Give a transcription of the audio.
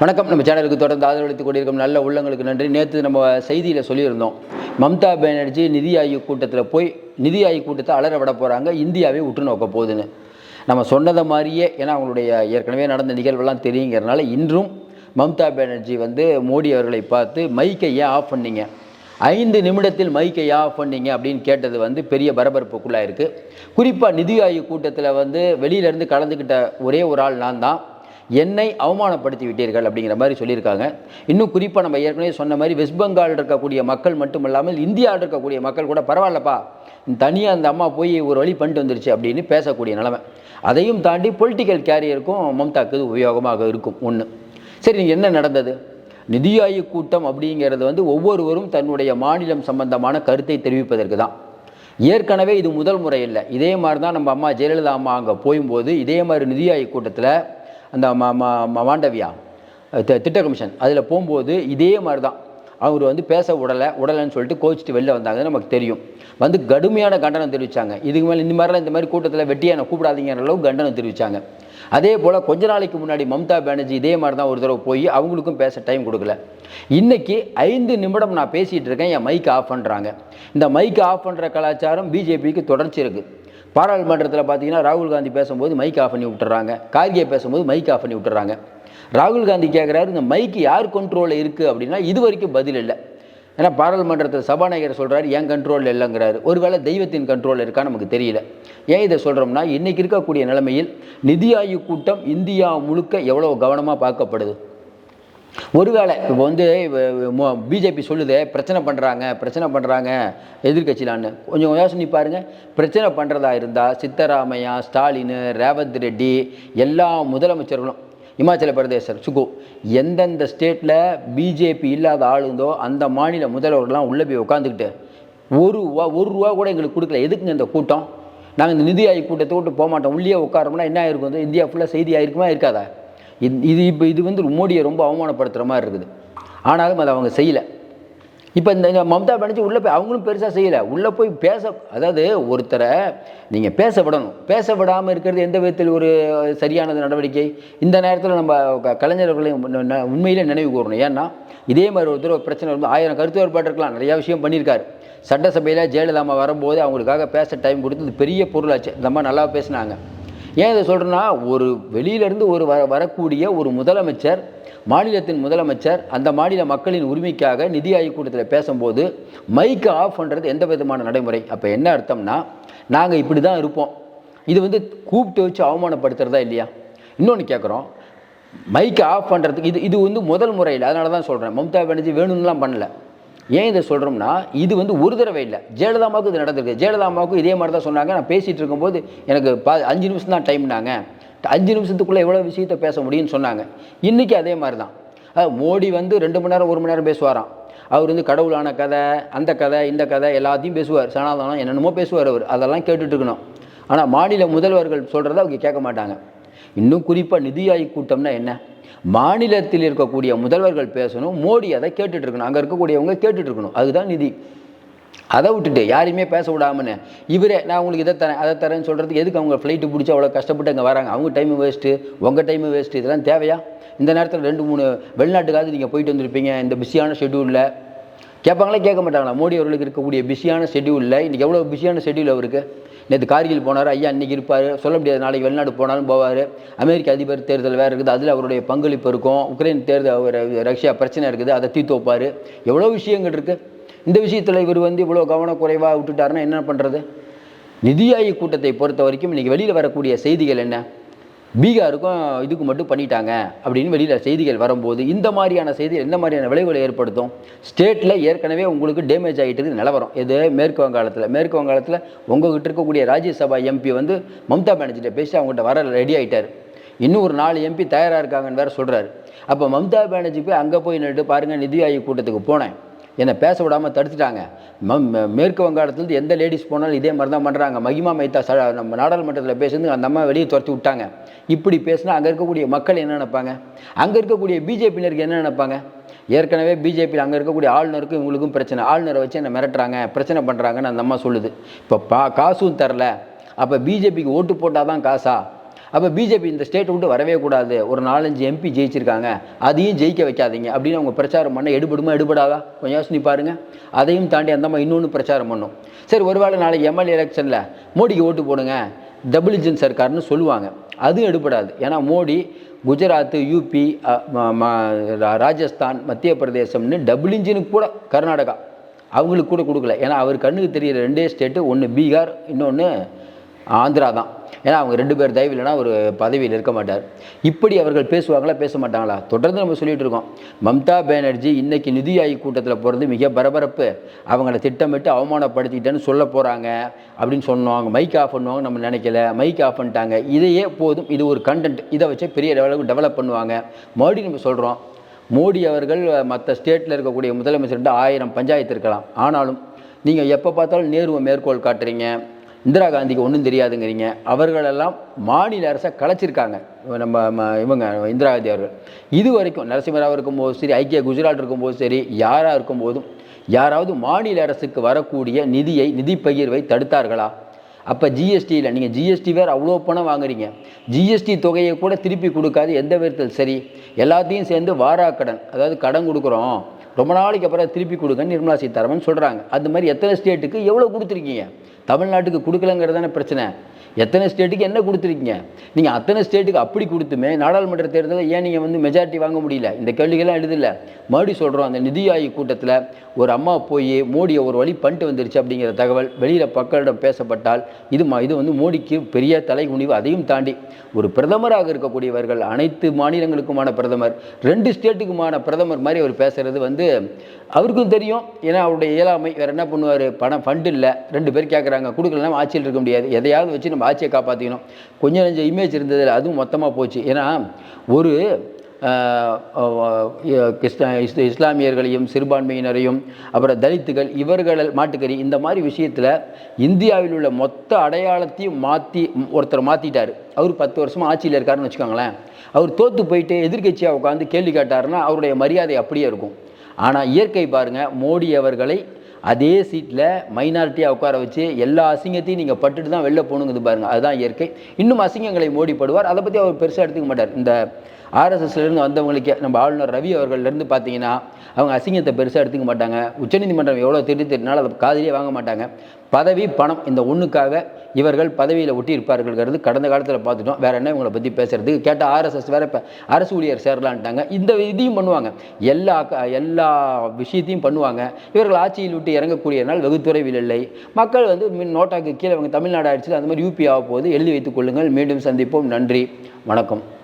வணக்கம். நம்ம சேனலுக்கு தொடர்ந்து ஆதரவளித்துக் கொண்டிருக்கும் நல்ல உள்ளங்களுக்கு நன்றி. நேற்று நம்ம செய்தியில் சொல்லியிருந்தோம் மம்தா பானர்ஜி நிதி ஆயோக் கூட்டத்தில் போய் நிதி ஆயோக் கூட்டத்தை அலற விட போகிறாங்க இந்தியாவே உற்று நோக்க போகுதுன்னு. நம்ம சொன்னதை மாதிரியே ஏன்னா அவங்களுடைய ஏற்கனவே நடந்த நிகழ்வெல்லாம் தெரியுங்கிறனால இன்றும் மம்தா பானர்ஜி வந்து மோடி அவர்களை பார்த்து மைக்கை ஏன் ஆஃப் பண்ணீங்க? ஐந்து நிமிடத்தில் மைக்கை ஏன் ஆஃப் பண்ணீங்க? அப்படின்னு கேட்டது வந்து பெரிய பரபரப்புக்குள்ளாக இருக்குது குறிப்பாக நிதி ஆயோக் கூட்டத்தில் வந்து வெளியிலேருந்து கலந்துக்கிட்ட ஒரே ஒரு ஆள் நான் தான். என்னை அவமானப்படுத்தி விட்டீர்கள் அப்படிங்கிற மாதிரி சொல்லியிருக்காங்க. இன்னும் குறிப்பாக நம்ம ஏற்கனவே சொன்ன மாதிரி வெஸ்ட் பெங்கால் இருக்கக்கூடிய மக்கள் மட்டும் இல்லாமல் இந்தியாவில் இருக்கக்கூடிய மக்கள் கூட பரவாயில்லப்பா தனியாக அந்த அம்மா போய் ஒரு வழி பண்ணிட்டு வந்துருச்சு அப்படின்னு பேசக்கூடிய நிலைமை. அதையும் தாண்டி பொலிட்டிக்கல் கேரியருக்கும் மம்தாக்கு உபயோகமாக இருக்கும் ஒன்று சரி என்ன நடந்தது? நிதி ஆயோக் கூட்டம் அப்படிங்கிறது வந்து ஒவ்வொருவரும் தன்னுடைய மாநிலம் சம்பந்தமான கருத்தை தெரிவிப்பதற்கு தான். ஏற்கனவே இது முதல் முறை இல்லை. இதே மாதிரி தான் நம்ம அம்மா ஜெயலலிதா அம்மா அங்கே போயும்போது இதே மாதிரி நிதி ஆயோக் கூட்டத்தில் அந்த ம- ம- மாண்டவியா திட்ட கமிஷன் அதில் போகும்போது இதே மாதிரி தான் அவர் வந்து பேச விடலை உடலைன்னு சொல்லிட்டு கோச்சிட்டு வெளில வந்தாங்கன்னு நமக்கு தெரியும். வந்து கடுமையான கண்டனம் தெரிவித்தாங்க இதுக்கு மேலே இந்த மாதிரிலாம் இந்த மாதிரி கூட்டத்தில் வெட்டியை என்னை கூப்பிடாதீங்கிற அளவுக்கு கண்டனம் தெரிவித்தாங்க அதே போல் கொஞ்ச நாளைக்கு முன்னாடி மம்தா பானர்ஜி இதே மாதிரி தான் ஒரு தடவை போய் அவங்களுக்கும் பேச டைம் கொடுக்கல. இன்னைக்கு ஐந்து நிமிடம் நான் பேசிகிட்டு இருக்கேன் என் மைக் ஆஃப் பண்ணுறாங்க இந்த மைக் ஆஃப் பண்ணுற கலாச்சாரம் பிஜேபிக்கு தொடர்ச்சி இருக்குது பாராளுமன்றத்தில் பார்த்தீங்கன்னா ராகுல் காந்தி பேசும்போது மைக் ஆஃப் பண்ணி விட்டுறாங்க. கார்கே பேசும்போது மைக் ஆஃப் பண்ணி விட்டுறாங்க. ராகுல் காந்தி கேட்குறாரு இந்த மைக்கு யார் கண்ட்ரோலில் இருக்குது அப்படின்னா இது வரைக்கும் பதில் இல்லை. ஏன்னா பாராளுமன்றத்தில் சபாநாயகர் சொல்கிறாரு என் கண்ட்ரோலில் இல்லைங்கிறாரு. ஒருவேளை தெய்வத்தின் கண்ட்ரோல் இருக்கா நமக்கு தெரியல. ஏன் இதை சொல்கிறோம்னா இன்றைக்கி இருக்கக்கூடிய நிலைமையில் நிதி ஆயோக் கூட்டம் இந்தியா முழுக்க எவ்வளோ கவனமாக பார்க்கப்படுது? ஒருவேளை இப்போ வந்து பிஜேபி சொல்லுது பிரச்சனை பண்ணுறாங்க பிரச்சனை பண்ணுறாங்க எதிர்க்கட்சிலான்னு. கொஞ்சம் யோசனை பாருங்கள் பிரச்சனை பண்ணுறதா இருந்தால் சித்தராமையா ஸ்டாலின் ரேவந்த் ரெட்டி எல்லா முதலமைச்சர்களும் இமாச்சல பிரதேசர் சுகு எந்தெந்த ஸ்டேட்டில் பிஜேபி இல்லாத ஆளுந்தோ அந்த மாநில முதல்வர்கள்லாம் உள்ளே போய் உட்காந்துக்கிட்டு ஒரு ரூபா ஒரு ரூபா கூட எங்களுக்கு கொடுக்கல. எதுக்குங்க இந்த கூட்டம்? நாங்கள் இந்த நிதி ஆய்வு கூட்டத்தை விட்டு போக மாட்டோம். உள்ளே உட்காரோம்னா என்ன ஆயிருக்கும்? இந்தியா ஃபுல்லாக செய்தி ஆயிருக்குமா இருக்காதா? இது இது இப்போ இது வந்து மோடியை ரொம்ப அவமானப்படுத்துகிற மாதிரி இருக்குது. ஆனாலும் அதை அவங்க செய்யலை. இப்போ இந்த மம்தா பானர்ஜி உள்ளே போய் அவங்களும் பெருசாக செய்யலை. உள்ளே போய் பேச அதாவது ஒருத்தரை நீங்கள் பேச விடணும். பேச விடாமல் இருக்கிறது எந்த விதத்தில் ஒரு சரியானது நடவடிக்கை? இந்த நேரத்தில் நம்ம கலைஞர்களையும் உண்மையிலே நினைவு கூறணும். ஏன்னா இதே மாதிரி ஒருத்தர் ஒரு பிரச்சனை வந்து ஆயிரம் கருத்து வேறுபாடு இருக்கலாம் நிறையா விஷயம் பண்ணியிருக்காரு. சட்டசபையில் ஜெயலலிதா வரும்போது அவங்களுக்காக பேச டைம் கொடுத்து பெரிய பொருளாச்சு. இந்த மாதிரி நல்லா பேசினாங்க. ஏன் இதை சொல்கிறேன்னா ஒரு வெளியிலேருந்து ஒரு வர வரக்கூடிய ஒரு முதலமைச்சர் மாநிலத்தின் முதலமைச்சர் அந்த மாநில மக்களின் உரிமைக்காக நிதி ஆயோக் கூட்டத்தில் பேசும்போது மைக்கை ஆஃப் பண்ணுறது எந்த விதமான நடைமுறை? அப்போ என்ன அர்த்தம்னா நாங்கள் இப்படி தான் இருப்போம். இது வந்து கூப்பிட்டு வச்சு அவமானப்படுத்துறதா இல்லையா? இன்னொன்று கேட்குறோம் மைக்கை ஆஃப் பண்ணுறதுக்கு இது இது வந்து முதல் முறையில் அதனால தான் சொல்கிறேன் மம்தா பானர்ஜி வேணும்லாம் பண்ணல. ஏன் இதை சொல்கிறோம்னா இது வந்து ஒரு தடவை இல்லை. ஜெயலலிதாமாவுக்கு இது நடந்திருக்கு. ஜெயலலிதாமாவுக்கும் இதே மாதிரி தான் சொன்னாங்க. நான் பேசிகிட்டு இருக்கும்போது எனக்கு பா அஞ்சு நிமிஷம் தான் டைம்னாங்க அஞ்சு நிமிஷத்துக்குள்ளே எவ்வளோ விஷயத்த பேச முடியும்னு சொன்னாங்க. இன்றைக்கி அதே மாதிரி தான். மோடி வந்து ரெண்டு மணி நேரம் ஒரு மணி நேரம் பேசுவாராம். அவர் வந்து கடவுளான கதை அந்த கதை இந்த கதை எல்லாத்தையும் பேசுவார். சனாதனம் என்னென்னமோ பேசுவார் அவர். அதெல்லாம் கேட்டுட்ருக்கணும் ஆனால் மாநில முதல்வர்கள் சொல்கிறத அவங்க கேட்க மாட்டாங்க. இன்னும் குறிப்பாக நிதி ஆய்வு கூட்டம்னா என்ன? மாநிலத்தில் இருக்கக்கூடிய முதல்வர்கள் பேசணும் மோடி அதை கேட்டுட்டு இருக்கணும் அங்கே இருக்கக்கூடியவங்க கேட்டுட்டு இருக்கணும். அதுதான் நிதி. அதை விட்டுட்டு யாரையுமே பேச விடாமனு இவரே நான் உங்களுக்கு இதை தரேன் அதை தரேன்னு சொல்கிறதுக்கு எதுக்கு அவங்க ஃப்ளைட்டு பிடிச்சி அவ்வளோ கஷ்டப்பட்டு அங்கே வராங்க? அவங்க டைமு வேஸ்ட்டு உங்கள் டைமு வேஸ்ட்டு இதெல்லாம் தேவையா? இந்த நேரத்தில் ரெண்டு மூணு வெளிநாட்டுக்காவது நீங்கள் போயிட்டு வந்திருப்பீங்க இந்த பிஸியான ஷெட்யூலில் கேட்பாங்களே கேட்க மாட்டாங்களா? மோடி அவர்களுக்கு இருக்கக்கூடிய பிஸியான ஷெட்யூலில் இன்றைக்கி எவ்வளோ பிஸியான ஷெட்யூல் அவருக்கு? நேற்று கார்கில் போனார் ஐயா இன்றைக்கி இருப்பார் சொல்ல முடியாது நாளைக்கு வெளிநாடு போனாலும் போவார். அமெரிக்க அதிபர் தேர்தல் வேறு இருக்குது அதில் அவருடைய பங்களிப்பு இருக்கும். உக்ரைன் தேர்தல் அவர் ரஷ்யா பிரச்சனை இருக்குது அதை தீர்த்து வைப்பார். எவ்வளோ விஷயங்கள் இருக்குது இந்த விஷயத்தில் இவர் வந்து இவ்வளோ கவனக்குறைவாக விட்டுட்டாருன்னா என்ன பண்ணுறது நிதி ஆய்வு கூட்டத்தை பொறுத்த வரைக்கும் இன்றைக்கி வெளியில் வரக்கூடிய செய்திகள் என்ன? பீகாருக்கும் இதுக்கு மட்டும் பண்ணிட்டாங்க அப்படின்னு வெளியில் செய்திகள் வரும்போது இந்த மாதிரியான செய்திகள் எந்த மாதிரியான விளைவுகளை ஏற்படுத்தும். ஸ்டேட்டில் ஏற்கனவே உங்களுக்கு டேமேஜ் ஆகிட்டு இருக்குது நிலவரம். இது மேற்கு வங்காளத்தில். மேற்கு வங்காளத்தில் உங்ககிட்ட இருக்கக்கூடிய ராஜ்யசபா எம்பி வந்து மம்தா பானர்ஜிட்ட பேசி அவங்ககிட்ட வர ரெடி ஆகிட்டார் இன்னும் ஒரு நாலு எம்பி தயாராக இருக்காங்கன்னு வேறு சொல்கிறாரு அப்போ மம்தா பானர்ஜி போய் அங்கே போய் நின்று பாருங்கள் நிதி ஆயோக் கூட்டத்துக்கு போனேன். என்னை பேச விடாமல் தடுத்துட்டாங்க. ம- ம- மேற்கு வங்காளத்துலேருந்து எந்த லேடிஸ் போனாலும் இதே மாதிரி தான் பண்ணுறாங்க மகிமா மைத்தா ச நம்ம நாடாளுமன்றத்தில் பேசுறது அந்த அம்மா வெளியே துரத்தி விட்டாங்க. இப்படி பேசினா அங்கே இருக்கக்கூடிய மக்கள் என்ன நினைப்பாங்க? அங்கே இருக்கக்கூடிய பிஜேபியினருக்கு என்ன நினைப்பாங்க? ஏற்கனவே பிஜேபியில் அங்கே இருக்கக்கூடிய ஆளுநருக்கும் இவங்களுக்கும் பிரச்சனை. ஆளுநரை வச்சு என்ன மிரட்டுறாங்க பிரச்சனை பண்ணுறாங்கன்னு அந்த அம்மா சொல்லுது. இப்போ பா காசும் தரல. அப்போ பிஜேபிக்கு ஓட்டு போட்டால் தான் காசா? அப்போ பிஜேபி இந்த ஸ்டேட்டை விட்டு வரவே கூடாது. ஒரு நாலஞ்சு எம்பி ஜெயிச்சிருக்காங்க. அதையும் ஜெயிக்க வைக்காதீங்க. அப்படின்னு அவங்க பிரச்சாரம் பண்ண எடுபடுமா எடுபடாதா? கொஞ்சம் யோசனை பாருங்க. அதையும் தாண்டி அந்த மாதிரி இன்னொன்று பிரச்சாரம் பண்ணும். சரி ஒருவேளை நாளைக்கு எம்எல்ஏ எலெக்ஷனில் மோடிக்கு ஓட்டு போடுங்க. டபுள் இன்ஜின் சர்க்கார்னு சொல்லுவாங்க. அதுவும் எடுபடாது. ஏன்னா மோடி குஜராத்து யூபி ராஜஸ்தான் மத்திய பிரதேசம்னு டபுள் இன்ஜினுக்கு கூட கர்நாடகா அவங்களுக்கு கூட கொடுக்கல. ஏன்னா அவர் கண்ணுக்கு தெரியிற ரெண்டே ஸ்டேட்டு ஒன்று பீகார் இன்னொன்று ஆந்திரா தான். ஏன்னா அவங்க ரெண்டு பேர் தயவு இல்லைன்னா ஒரு பதவியில் இருக்க மாட்டார். இப்படி அவர்கள் பேசுவாங்களா பேச மாட்டாங்களா? தொடர்ந்து நம்ம சொல்லிட்டு இருக்கோம். மம்தா பானர்ஜி இன்னைக்கு நிதி ஆய்வு கூட்டத்தில் போகிறது மிக பரபரப்பு. அவங்கள திட்டமிட்டு அவமானப்படுத்திட்டேன்னு சொல்ல போகிறாங்க அப்படின்னு சொன்னோம் மைக் ஆஃப் பண்ணுவாங்க நம்ம நினைக்கல. மைக் ஆஃப் பண்ணிட்டாங்க. இதையே போதும். இது ஒரு கண்டென்ட் இதை வச்சு பெரிய லெவலுக்கு டெவலப் பண்ணுவாங்க. மறுபடியும் நம்ம சொல்கிறோம் மோடி அவர்கள் மற்ற ஸ்டேட்டில் இருக்கக்கூடிய முதலமைச்சர்கிட்ட ஆயிரம் பஞ்சாயத்து இருக்கலாம். ஆனாலும் நீங்கள் எப்போ பார்த்தாலும் நேருவை மேற்கோள் காட்டுறீங்க. இந்திரா காந்திக்கு ஒன்றும் தெரியாதுங்கிறீங்க. அவர்களெல்லாம் மாநில அரசை கலைச்சிருக்காங்க. நம்ம இவங்க இந்திரா காந்தி அவர்கள். இது வரைக்கும் நரசிம்மராவ் இருக்கும்போது சரி ஐக்கிய குஜராத் இருக்கும்போது சரி யாராக இருக்கும்போதும் யாராவது மாநில அரசுக்கு வரக்கூடிய நிதியை நிதி பகிர்வை தடுத்தார்களா? அப்போ ஜிஎஸ்டியில் நீங்கள் ஜிஎஸ்டி வேறு அவ்வளோ பணம் வாங்குறீங்க. ஜிஎஸ்டி தொகையை கூட திருப்பி கொடுக்காது எந்த விதத்தில் சரி? எல்லாத்தையும் சேர்ந்து வாராக்கடன் அதாவது கடன் கொடுக்குறோம். ரொம்ப நாளைக்கு அப்புறம் திருப்பி கொடுங்கன்னு நிர்மலா சீதாராமன் சொல்கிறாங்க அது மாதிரி எத்தனை ஸ்டேட்டுக்கு எவ்வளோ கொடுத்துருக்கீங்க? தமிழ்நாட்டுக்கு கொடுக்கலங்கிறது தானே பிரச்சனை. எத்தனை ஸ்டேட்டுக்கு என்ன கொடுத்துருக்கீங்க? நீங்கள் அத்தனை ஸ்டேட்டுக்கு அப்படி கொடுத்துமே நாடாளுமன்ற தேர்தலில் ஏன் நீங்கள் வந்து மெஜாரிட்டி வாங்க முடியல? இந்த கேள்விகள்லாம் எழுதில்ல. மறுபடியும் சொல்கிறோம் அந்த நிதி ஆயோக் கூட்டத்தில் ஒரு அம்மா போய் மோடியை ஒரு வழி பண்ணிட்டு வந்துருச்சு அப்படிங்கிற தகவல் வெளியில் மக்களிடம் பேசப்பட்டால் இது இது வந்து மோடிக்கு பெரிய தலைகுனிவு அதையும் தாண்டி ஒரு பிரதமராக இருக்கக்கூடியவர்கள் அனைத்து மாநிலங்களுக்குமான பிரதமர் ரெண்டு ஸ்டேட்டுக்குமான பிரதமர் மாதிரி அவர் பேசுகிறது வந்து அவருக்கும் தெரியும். ஏன்னா அவருடைய இயலாமை வேறு என்ன பண்ணுவார்? பணம் ஃபண்டு இல்லை. ரெண்டு பேர் கேட்குறாங்க கொடுக்கலன்னா ஆட்சியில் இருக்க முடியாது. எதையாவது வச்சு நம்ம ஆட்சியை காப்பாற்றிக்கணும் கொஞ்சம் கொஞ்சம் இமேஜ் இருந்ததில் அதுவும் மொத்தமாக போச்சு. ஏன்னா ஒரு கிறிஸ்த- இஸ்- இஸ்லாமியர்களையும் சிறுபான்மையினரையும் அப்புறம் தலித்துகள் இவர்கள் மாட்டுக்கறி இந்த மாதிரி விஷயத்தில் இந்தியாவில் உள்ள மொத்த அடையாளத்தையும் மாற்றி ஒருத்தர் மாற்றிட்டார் அவர் பத்து வருஷமாக ஆட்சியில் இருக்காருன்னு வச்சுக்கோங்களேன். அவர் தோற்று போயிட்டு எதிர்க்கட்சியாக உட்காந்து கேள்வி கேட்டாருன்னா அவருடைய மரியாதை அப்படியே இருக்கும். ஆனால் இயற்கை பாருங்கள் மோடி அவர்களை அதே சீட்டில் மைனாரிட்டியாக உட்கார வச்சு எல்லா அசிங்கத்தையும் நீங்கள் பட்டுட்டு தான் வெளில போகணுங்குது பாருங்கள் அதுதான் இயற்கை. இன்னும் அசிங்கங்களை மோடி படுவார் அதை பற்றி அவர் பெருசாக எடுத்துக்க மாட்டார். இந்த ஆர்எஸ்எஸ்லேருந்து வந்தவங்களுக்கே நம்ம ஆளுநர் ரவி அவர்கள்லேருந்து பார்த்தீங்கன்னா அவங்க அசிங்கத்தை பெருசாக எடுத்துக்க மாட்டாங்க. உச்சநீதிமன்றம் எவ்வளோ திட்டு திட்டினாலும் அதை காதிலே வாங்க மாட்டாங்க. பதவி பணம் இந்த ஒன்றுக்காக இவர்கள் பதவியில் ஒட்டி இருப்பார்கள்ங்கிறது கடந்த காலத்தில் பார்த்துட்டோம். வேறு என்ன இவங்களை பற்றி பேசுறதுக்கு கேட்டால் ஆர்எஸ்எஸ் வேறு இப்போ அரசு ஊழியர் சேரலான்ட்டாங்க. இந்த இதையும் பண்ணுவாங்க. எல்லா க- எல்லா விஷயத்தையும் பண்ணுவாங்க. இவர்கள் ஆட்சியில் விட்டு இறங்கக்கூடிய நாள் வெகு தொலைவில் இல்லை. மக்கள் வந்து மின் நோட்டாக்கு கீழே அவங்க தமிழ்நாடு ஆயிடுச்சு அந்த மாதிரி யூபி ஆக போது எழுதி வைத்துக் கொள்ளுங்கள். மீண்டும் சந்திப்போம். நன்றி. வணக்கம்.